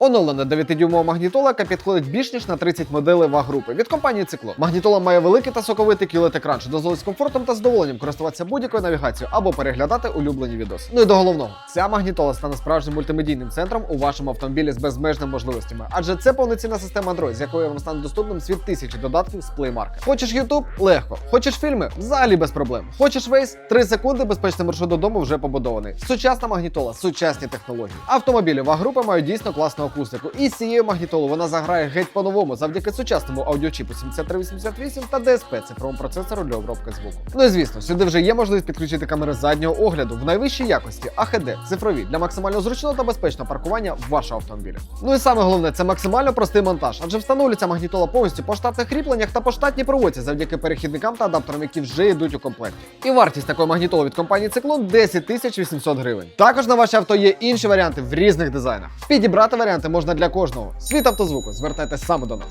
Оновлена 9-дюймова магнітола, яка підходить більш ніж на 30 моделей ваг групи від компанії Цикло. Магнітола має великий та соковитий qled екран, що дозволить з комфортом та задоволенням користуватися будь-якою навігацією або переглядати улюблені відоси. Ну і до головного, ця магнітола стане справжнім мультимедійним центром у вашому автомобілі з безмежними можливостями, адже це повноцінна система Android, з якою вам стане доступним світ тисячі додатків з Play Market. Хочеш YouTube? Легко. Хочеш фільми? Взагалі без проблем. Хочеш Waze? 3 секунди, безпечний маршрут додому вже побудований. Сучасна магнітола, сучасні технології. Автомобілі ваг групи мають дійсно класну акустику. І з цією магнітолою вона заграє геть по-новому завдяки сучасному аудіочіпу 7388 та DSP цифровому процесору для обробки звуку. Ну і звісно, сюди вже є можливість підключити камери заднього огляду в найвищій якості AHD, цифрові для максимально зручного та безпечного паркування вашого автомобіля. Ну і саме головне, це максимально простий монтаж, адже встановлюється магнітола повністю по штатних кріпленнях та по штатній проводці завдяки перехідникам та адаптерам, які вже йдуть у комплекті. І вартість такої магнітоли від компанії Циклон 10 800 гривень. Також на ваше авто є інші варіанти в різних дизайнах. Підібрати варіанти можна для кожного. Світ автозвуку, звертайтесь саме до нас.